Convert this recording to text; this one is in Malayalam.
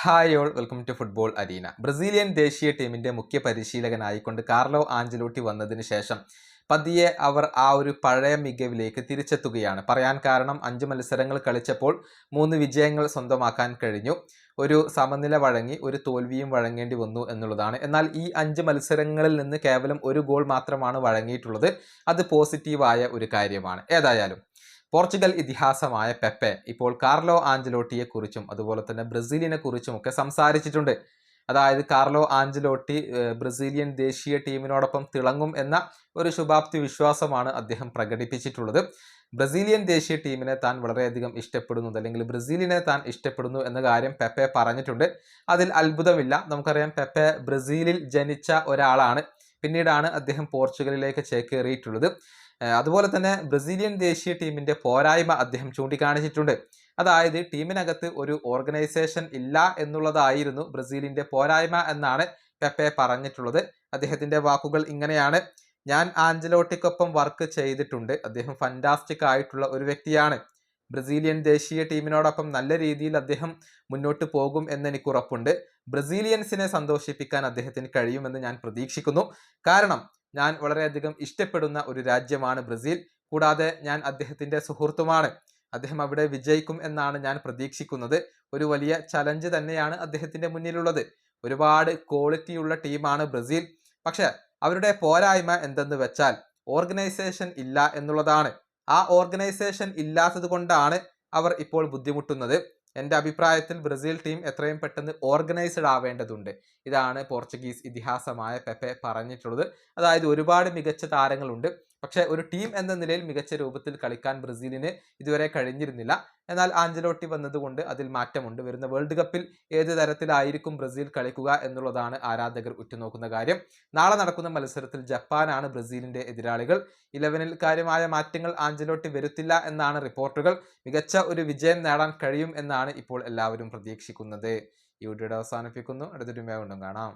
Hi all welcome to football arena. Brazilian ദേശീയ ടീമിന്റെ മുഖ്യ പരിശീലകനായിക്കൊണ്ട് കാർലോ ആഞ്ചലോട്ടി വന്നതിന് ശേഷം പതിയെ അവർ ആ ഒരു പഴയ മികവിലേക്ക് തിരിച്ചെത്തുകയാണ്. പറയാൻ കാരണം അഞ്ച് മത്സരങ്ങൾ കളിച്ചപ്പോൾ മൂന്ന് വിജയങ്ങൾ സ്വന്തമാക്കാൻ കഴിഞ്ഞു. ഒരു സമനില വഴങ്ങി ഒരു തോൽവിയും വഴങ്ങേണ്ടി വന്നു എന്നുള്ളതാണ്. എന്നാൽ ഈ അഞ്ച് മത്സരങ്ങളിൽ നിന്ന് കേവലം ഒരു ഗോൾ മാത്രമാണ് വഴങ്ങിയിട്ടുള്ളത്. അത് പോസിറ്റീവായ ഒരു കാര്യമാണ്. ഏതായാലും പോർച്ചുഗൽ ഇതിഹാസമായ പെപ്പെ ഇപ്പോൾ കാർലോ ആഞ്ചലോട്ടിയെ കുറിച്ചും അതുപോലെ തന്നെ ബ്രസീലിനെ കുറിച്ചും ഒക്കെ സംസാരിച്ചിട്ടുണ്ട്. അതായത് കാർലോ ആഞ്ചലോട്ടി ബ്രസീലിയൻ ദേശീയ ടീമിനോടൊപ്പം തിളങ്ങും എന്ന ഒരു ശുഭാപ്തി വിശ്വാസമാണ് അദ്ദേഹം പ്രകടിപ്പിച്ചിട്ടുള്ളത്. ബ്രസീലിയൻ ദേശീയ ടീമിനെ താൻ വളരെയധികം ഇഷ്ടപ്പെടുന്നു അല്ലെങ്കിൽ ബ്രസീലിനെ താൻ ഇഷ്ടപ്പെടുന്നു എന്ന കാര്യം പെപ്പെ പറഞ്ഞിട്ടുണ്ട്. അതിൽ അത്ഭുതമില്ല. നമുക്കറിയാം പെപ്പെ ബ്രസീലിൽ ജനിച്ച ഒരാളാണ്. പിന്നീടാണ് അദ്ദേഹം പോർച്ചുഗലിലേക്ക് ചേക്കേറിയിട്ടുള്ളത്. അതുപോലെ തന്നെ ബ്രസീലിയൻ ദേശീയ ടീമിന്റെ പോരായ്മ അദ്ദേഹം ചൂണ്ടിക്കാണിച്ചിട്ടുണ്ട്. അതായത് ടീമിനകത്ത് ഒരു ഓർഗനൈസേഷൻ ഇല്ല എന്നുള്ളതായിരുന്നു ബ്രസീലിന്റെ പോരായ്മ എന്നാണ് പെപ്പെ പറഞ്ഞിട്ടുള്ളത്. അദ്ദേഹത്തിന്റെ വാക്കുകൾ ഇങ്ങനെയാണ്. ഞാൻ ആഞ്ചലോട്ടിക്കൊപ്പം വർക്ക് ചെയ്തിട്ടുണ്ട്. അദ്ദേഹം ഫന്റാസ്റ്റിക് ആയിട്ടുള്ള ഒരു വ്യക്തിയാണ്. ബ്രസീലിയൻ ദേശീയ ടീമിനോടൊപ്പം നല്ല രീതിയിൽ അദ്ദേഹം മുന്നോട്ട് പോകും എന്ന് എനിക്ക് ഉറപ്പുണ്ട്. ബ്രസീലിയൻസിനെ സന്തോഷിപ്പിക്കാൻ അദ്ദേഹത്തിന് കഴിയുമെന്ന് ഞാൻ പ്രതീക്ഷിക്കുന്നു. കാരണം ഞാൻ വളരെയധികം ഇഷ്ടപ്പെടുന്ന ഒരു രാജ്യമാണ് ബ്രസീൽ. കൂടാതെ ഞാൻ അദ്ദേഹത്തിന്റെ സുഹൃത്തുമാണ്. അദ്ദേഹം അവിടെ വിജയിക്കും എന്നാണ് ഞാൻ പ്രതീക്ഷിക്കുന്നത്. ഒരു വലിയ ചലഞ്ച് തന്നെയാണ് അദ്ദേഹത്തിന്റെ മുന്നിലുള്ളത്. ഒരുപാട് ക്വാളിറ്റിയുള്ള ടീമാണ് ബ്രസീൽ. പക്ഷെ അവരുടെ പോരായ്മ എന്തെന്ന് വെച്ചാൽ ഓർഗനൈസേഷൻ ഇല്ല എന്നുള്ളതാണ്. ആ ഓർഗനൈസേഷൻ ഇല്ലാത്തത് കൊണ്ടാണ് അവർ ഇപ്പോൾ ബുദ്ധിമുട്ടുന്നത്. എന്റെ അഭിപ്രായത്തിൽ ബ്രസീൽ ടീം എത്രയും പെട്ടെന്ന് ഓർഗനൈസ്ഡ് ആവേണ്ടതുണ്ട്. ഇതാണ് പോർച്ചുഗീസ് ഇതിഹാസമായ പെപ്പെ പറഞ്ഞിട്ടുള്ളത്. അതായത് ഒരുപാട് മികച്ച താരങ്ങളുണ്ട്. പക്ഷേ ഒരു ടീം എന്ന നിലയിൽ മികച്ച രൂപത്തിൽ കളിക്കാൻ ബ്രസീലിന് ഇതുവരെ കഴിഞ്ഞിരുന്നില്ല. എന്നാൽ ആഞ്ചലോട്ടി വന്നതുകൊണ്ട് അതിൽ മാറ്റമുണ്ട്. വരുന്ന വേൾഡ് കപ്പിൽ ഏത് തരത്തിലായിരിക്കും ബ്രസീൽ കളിക്കുക എന്നുള്ളതാണ് ആരാധകർ ഉറ്റുനോക്കുന്ന കാര്യം. നാളെ നടക്കുന്ന മത്സരത്തിൽ ജപ്പാനാണ് ബ്രസീലിന്റെ എതിരാളികൾ. ഇലവനിൽ കാര്യമായ മാറ്റങ്ങൾ ആഞ്ചലോട്ടി വരുത്തില്ല എന്നാണ് റിപ്പോർട്ടുകൾ. മികച്ച ഒരു വിജയം നേടാൻ കഴിയും എന്നാണ് ഇപ്പോൾ എല്ലാവരും പ്രതീക്ഷിക്കുന്നത്. ഈ വീഡിയോയുടെ അവസാനിപ്പിക്കുന്നു. അടുത്തൊരു മേ കാണാം.